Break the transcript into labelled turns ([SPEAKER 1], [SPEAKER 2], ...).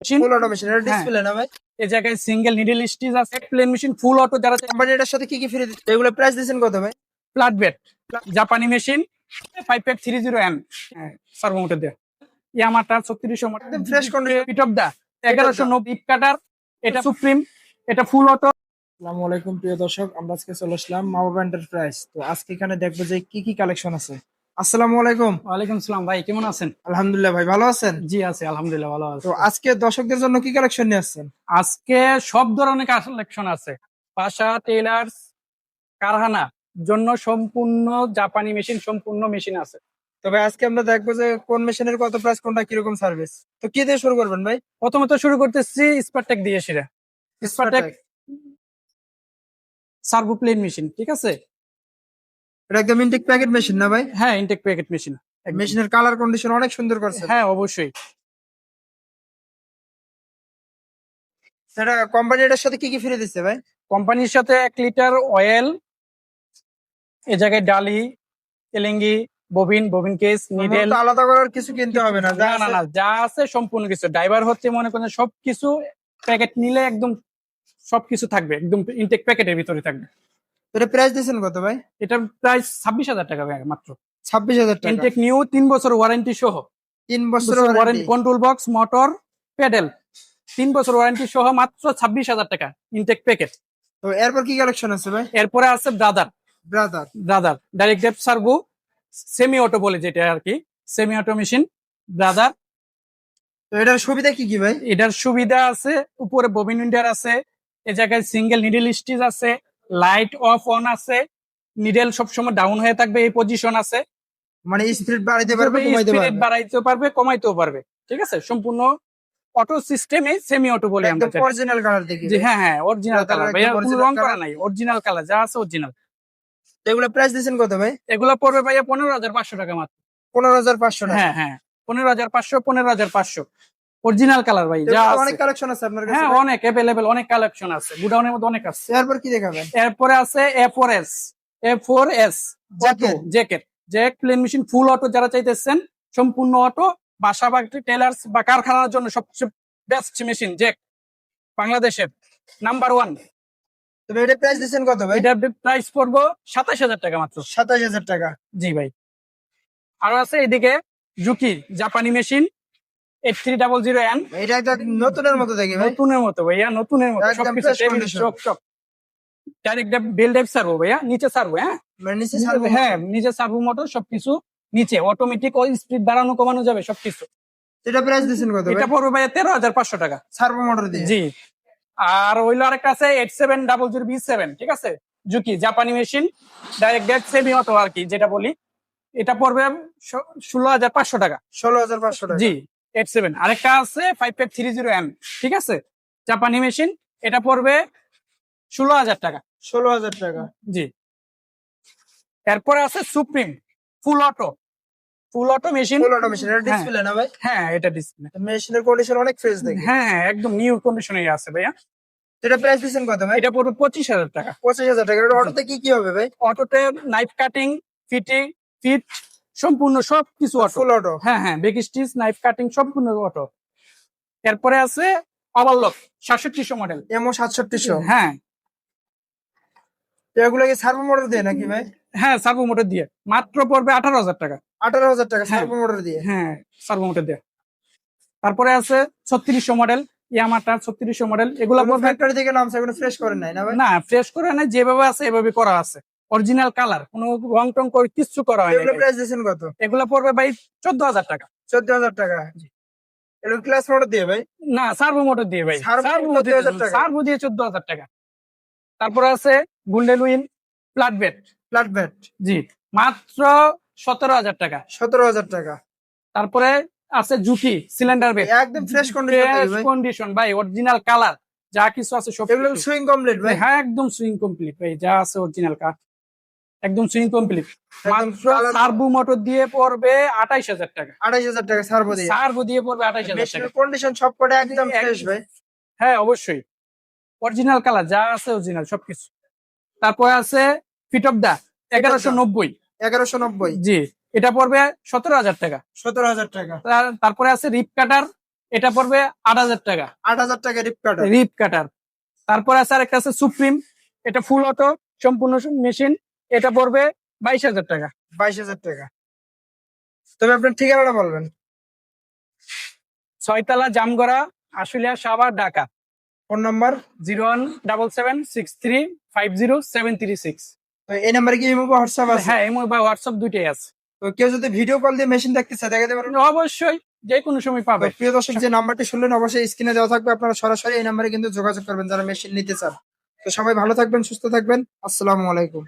[SPEAKER 1] ফুল automation এটা
[SPEAKER 2] হ্যাঁ।
[SPEAKER 1] Display না ভাই?
[SPEAKER 2] এই জায়গায় সিঙ্গেল নিডল স্টিচ আছে প্লেন মেশিন ফুল অটো যারা
[SPEAKER 1] কোম্পানি এটার সাথে কি কি ফ্রি দিচ্ছে? এগুলো প্রাইস দিচ্ছেন কত ভাই?
[SPEAKER 2] ফ্ল্যাট বেড জাপানি মেশিন ফাইভ পেক থ্রি জিরো এন সার্ভোমোটর দিয়ে। ইয়ামাটা ছত্রিশশো
[SPEAKER 1] একদম fresh condition।
[SPEAKER 2] পিট অফ দা এগারোশো নব্বই কাটার এটা সুপ্রিম এটা ফুল অটো
[SPEAKER 1] আসসালামু আলাইকুম প্রিয় দর্শক আমরা আজকে চলে আসলাম মা বাবা এন্টারপ্রাইজ তো আজকে এখানে দেখব যে কি কি কালেকশন আছে। আসসালামু আলাইকুম।
[SPEAKER 2] ওয়ালাইকুম সালাম ভাই কেমন আছেন?
[SPEAKER 1] আলহামদুলিল্লাহ ভাই ভালো আছেন?
[SPEAKER 2] জি আছে আলহামদুলিল্লাহ ভালো আছে।
[SPEAKER 1] তো আজকে দর্শকদের জন্য কি কালেকশন নিয়ে আসছেন?
[SPEAKER 2] আজকে সব ধরনের কালেকশন আছে। পাশা টেলার্স কারখানা জন্য সম্পূর্ণ জাপানি মেশিন সম্পূর্ণ মেশিন আছে।
[SPEAKER 1] তবে আজকে আমরা দেখব যে কোন মেশিনের কত প্রাইস কোনটা কীরকম সার্ভিস তো কি দিয়ে শুরু করবেন ভাই?
[SPEAKER 2] প্রথমত শুরু করতেছি স্পারটেক দিয়ে সেটা স্পারটেক সার্ভো প্লেন মেশিন ঠিক আছে?
[SPEAKER 1] এটা একদম ইনটেক প্যাকেট মেশিন না ভাই?
[SPEAKER 2] হ্যাঁ ইনটেক প্যাকেট মেশিন
[SPEAKER 1] মেশিনের কালার কন্ডিশন অনেক সুন্দর করছে।
[SPEAKER 2] হ্যাঁ অবশ্যই।
[SPEAKER 1] সেটা কোম্পানি এটার সাথে কি কি ফ্রি দিচ্ছে ভাই?
[SPEAKER 2] কোম্পানির সাথে এক লিটার অয়েল এ জায়গায় ডালি এলেঙ্গি ববিন ববিন কেস নিডেল
[SPEAKER 1] আলাদা করার কিছু কিনতে হবে না যা
[SPEAKER 2] না না না যা আছে সম্পূর্ণ কিছু। ড্রাইভার হচ্ছে মনে করেন সবকিছু প্যাকেট নিলে একদম সবকিছু থাকবে একদম ইনটেক প্যাকেটের ভিতরে থাকবে।
[SPEAKER 1] এটা প্রাইস দিচ্ছেন কত ভাই?
[SPEAKER 2] এটা প্রায় ছাব্বিশ হাজার টাকা ভাই মাত্র।
[SPEAKER 1] ছাব্বিশ হাজার টাকা।
[SPEAKER 2] ইনটেক নিউ তিন বছর ওয়ারেন্টি সহ।
[SPEAKER 1] তিন বছর
[SPEAKER 2] warranty control box motor pedal তিন বছর ওয়ারেন্টি সহ মাত্র ছাব্বিশ হাজার টাকা ইনটেক প্যাকেট
[SPEAKER 1] তো এরপর কি কালেকশন আছে ভাই?
[SPEAKER 2] এরপরে আছে ব্রাদার
[SPEAKER 1] ব্রাদার
[SPEAKER 2] ব্রাদার ডাইরেক্ট ডেপ সার্ভো সেমি অটো বলে যেটা আর কি সেমি অটো মেশিন ব্রাদার
[SPEAKER 1] তো এটার সুবিধা কি কি ভাই?
[SPEAKER 2] এটার সুবিধা আছে উপরে ববিন উইন্ডার আছে এ জায়গায় সিঙ্গেল নিডল স্টিচ আছে লাইট অফ অন আছে নিডেল সবসময় ডাউন হয়ে থাকবে এই পজিশন আছে।
[SPEAKER 1] মানে স্পিড বাড়াইতে পারবে কমাইতে পারবে।
[SPEAKER 2] বাড়াইতেও পারবে কমাইতেও পারবে। ঠিক আছে? সম্পূর্ণ অটো সিস্টেমে সেমি অটো বলে আমরা
[SPEAKER 1] অরিজিনাল কালার দেখি।
[SPEAKER 2] হ্যাঁ হ্যাঁ অরিজিনাল কালার ভাইয়া কোনো রং করা নাই অরিজিনাল কালার যা আছে অরিজিনাল
[SPEAKER 1] এগুলো প্রাইস দিচ্ছেন কত ভাই?
[SPEAKER 2] এগুলো পড়বে ভাইয়া পনেরো হাজার পাঁচশো টাকা মাত্র।
[SPEAKER 1] পনেরো হাজার পাঁচশো টাকা।
[SPEAKER 2] হ্যাঁ হ্যাঁ পনেরো হাজার পাঁচশো পনেরো হাজার পাঁচশো। অরিজিনাল কালার ভাই যা
[SPEAKER 1] অনেক কালেকশন আছে আপনার কাছে
[SPEAKER 2] হ্যাঁ অনেক অ্যাভেলেবেল অনেক কালেকশন আছে। গুডাউনের মধ্যে অনেক আছে।
[SPEAKER 1] এরপর কি দেখাবেন?
[SPEAKER 2] এরপরে আছে A four S A four S
[SPEAKER 1] Jacket।
[SPEAKER 2] Jacket Jack plain machine full auto যারা চাইতেছেন সম্পূর্ণ অটো বাসা বা টেলার্স বা কারখানার জন্য সবচেয়ে বেস্ট মেশিন জ্যাক বাংলাদেশের নাম্বার ওয়ান
[SPEAKER 1] তবে এটা প্রাইস দিচ্ছেন কত ভাই?
[SPEAKER 2] এটার প্রাইস পড়ব সাতাশ হাজার টাকা মাত্র।
[SPEAKER 1] সাতাশ হাজার টাকা।
[SPEAKER 2] জি ভাই। আরও আছে এদিকে জুকি জাপানি machine eight three double zero N
[SPEAKER 1] এটা একটা নতুনের মতো দেখি ভাই।
[SPEAKER 2] নতুনের মতো ভাইয়া নতুনের মতো।
[SPEAKER 1] একদম
[SPEAKER 2] সবকিছু টেবিল চক চক ডাইরেক্ট বেল ডেপ সার্ভো ভাইয়া নিচে সার্ভো হ্যাঁ?
[SPEAKER 1] মানে নিচে সার্ভো
[SPEAKER 2] হ্যাঁ নিচে সার্ভো মোটর সবকিছু নিচে। অটোমেটিক ওই স্পিড বাড়ানো কমানো যাবে সবকিছু।
[SPEAKER 1] এটা প্রাইস দিচ্ছেন কত
[SPEAKER 2] এটা পড়বে ভাইয়া তেরো হাজার পাঁচশো টাকা।
[SPEAKER 1] সার্ভো মোটর দিয়ে।
[SPEAKER 2] জি। আর ওইলো আরেকটা আছে eight seven double zero B seven ঠিক আছে? জুকি জাপানি মেশিন ডাইরেক্ট ডেট সেমি অটো আর কি যেটা বলি। এটা পড়বে ষোলো হাজার পাঁচশো টাকা।
[SPEAKER 1] ষোলো হাজার পাঁচশো টাকা।
[SPEAKER 2] জি। এইট সেভেন আরেকটা আছে five five three zero M ঠিক আছে? জাপানি মেশিন এটা পড়বে ষোলো হাজার টাকা।
[SPEAKER 1] ষোলো হাজার টাকা।
[SPEAKER 2] জি। এরপরে আছে supreme full auto full auto machine
[SPEAKER 1] full automation এটা
[SPEAKER 2] হ্যাঁ।
[SPEAKER 1] ডিসপ্লে না ভাই?
[SPEAKER 2] হ্যাঁ এটা ডিসপ্লে
[SPEAKER 1] মেশিনের কন্ডিশন অনেক ফ্রেশ দেখি
[SPEAKER 2] হ্যাঁ হ্যাঁ একদম নিউ কন্ডিশনে আছে ভাইয়া।
[SPEAKER 1] এটা প্রাইস দিচ্ছেন কত ভাই?
[SPEAKER 2] এটা পড়বে পঁচিশ হাজার টাকা।
[SPEAKER 1] পঁচিশ হাজার টাকা। এটা অটোতে কি কি হবে ভাই?
[SPEAKER 2] অটোতে নাইফ কাটিং ফিটিং ফিট সম্পূর্ণ সব কিছু অটো
[SPEAKER 1] অটো
[SPEAKER 2] হ্যাঁ হ্যাঁ বেগ স্টিচ নাইফ কাটিং সম্পূর্ণ অটো এরপরে আছে ওভারলক সাতষট্টিশো মডেল
[SPEAKER 1] এমও সাতষট্টিশো।
[SPEAKER 2] হ্যাঁ।
[SPEAKER 1] এগুলো কি সার্ভো মোটর দিয়ে নাকি ভাই?
[SPEAKER 2] হ্যাঁ সার্ভো মোটর দিয়ে। মাত্র পড়বে আঠারো হাজার টাকা।
[SPEAKER 1] আঠারো হাজার টাকা
[SPEAKER 2] হ্যাঁ।
[SPEAKER 1] সার্ভো মোটর দিয়ে?
[SPEAKER 2] হ্যাঁ সার্ভো মোটর দিয়ে। তারপরে আছে ছত্রিশশো মডেল ইয়ামাটা ছত্রিশশো মডেল এগুলো
[SPEAKER 1] ফ্যাক্টরি থেকে নামছে এগুলো ফ্রেশ করেন নাই না
[SPEAKER 2] না ফ্রেশ করে না যেভাবে আছে এভাবে করা আছে। অরিজিনাল কালার কোনো রং টং করে কিচ্ছু করা হয়
[SPEAKER 1] এগুলো প্রাইস দিচ্ছেন কত?
[SPEAKER 2] এগুলো পড়বে ভাই চোদ্দ হাজার টাকা।
[SPEAKER 1] চোদ্দ হাজার টাকা এগুলো ক্লাস মোটর দিয়ে ভাই?
[SPEAKER 2] না সার্ভো মোটর দিয়ে ভাই। সার্ভো
[SPEAKER 1] 14,000 টাকা।
[SPEAKER 2] সার্ভো দিয়ে চোদ্দ হাজার টাকা। তারপরে আছে golden win flat bed
[SPEAKER 1] flat bed
[SPEAKER 2] জি মাত্র সতেরো হাজার টাকা।
[SPEAKER 1] সতেরো হাজার টাকা।
[SPEAKER 2] তারপরে আছে জুকি সিলিন্ডার বেড
[SPEAKER 1] একদম ফ্রেশ কন্ডিশন ভাই।
[SPEAKER 2] কন্ডিশন ভাই অরিজিনাল কালার যা কিছু আছে সব
[SPEAKER 1] এগুলো সুইং কমপ্লিট ভাই।
[SPEAKER 2] হ্যাঁ একদম সুইং কমপ্লিট ভাই যা আছে অরিজিনাল কার একদম সুইং কমপ্লিট মাত্র সার্ভো মোটর দিয়ে পড়বে আঠাইশ হাজার টাকা।
[SPEAKER 1] আড়াইশ হাজার টাকা সার্ভো দিয়ে।
[SPEAKER 2] সার্ভো দিয়ে পড়বে আঠাইশ হাজার টাকা।
[SPEAKER 1] মেশিনের কন্ডিশন সব কটা একদম ফ্রেশ ভাই।
[SPEAKER 2] হ্যাঁ অবশ্যই। অরিজিনাল কালার যা আছে অরিজিনাল সবকিছু। তারপরে আছে ফিট অফ দা এগারোশো নব্বই।
[SPEAKER 1] এগারোশো নব্বই।
[SPEAKER 2] জি এটা পড়বে সতেরো হাজার টাকা।
[SPEAKER 1] সতেরো হাজার টাকা।
[SPEAKER 2] তারপরে আছে রিপ কাটার এটা পড়বে আট হাজার টাকা।
[SPEAKER 1] আট হাজার টাকা রিপ কাটার
[SPEAKER 2] রিপ কাটার তারপরে আছে আর একটা আছে সুপ্রিম এটা ফুল অটো সম্পূর্ণ মেশিন এটা পড়বে বাইশ হাজার টাকা।
[SPEAKER 1] বাইশ হাজার টাকা। তবে আপনার ঠিকানাটা বলবেন।
[SPEAKER 2] ছয়তলা Jamgora Ashulia Savar Dhaka.
[SPEAKER 1] Phone number?
[SPEAKER 2] Zero one double seven six three five zero seven three six.
[SPEAKER 1] তো এই নাম্বারে কি ইমো হোয়াটসঅ্যাপ আছে?
[SPEAKER 2] হ্যাঁ এমও বা হোয়াটসঅ্যাপ দুইটাই আছে।
[SPEAKER 1] তো কেউ যদি ভিডিও কল দিয়ে মেশিন দেখতে চায় দেখাতে পারবেন
[SPEAKER 2] অবশ্যই যে কোনো সময় পাবে।
[SPEAKER 1] প্রিয় দর্শক যে নাম্বারটি শুনলেন অবশ্যই স্ক্রিনে দেওয়া থাকবে আপনারা সরাসরি এই নাম্বারে কিন্তু যোগাযোগ করবেন যারা মেশিন নিতে চান। তো সবাই ভালো থাকবেন সুস্থ থাকবেন। আসসালামু আলাইকুম।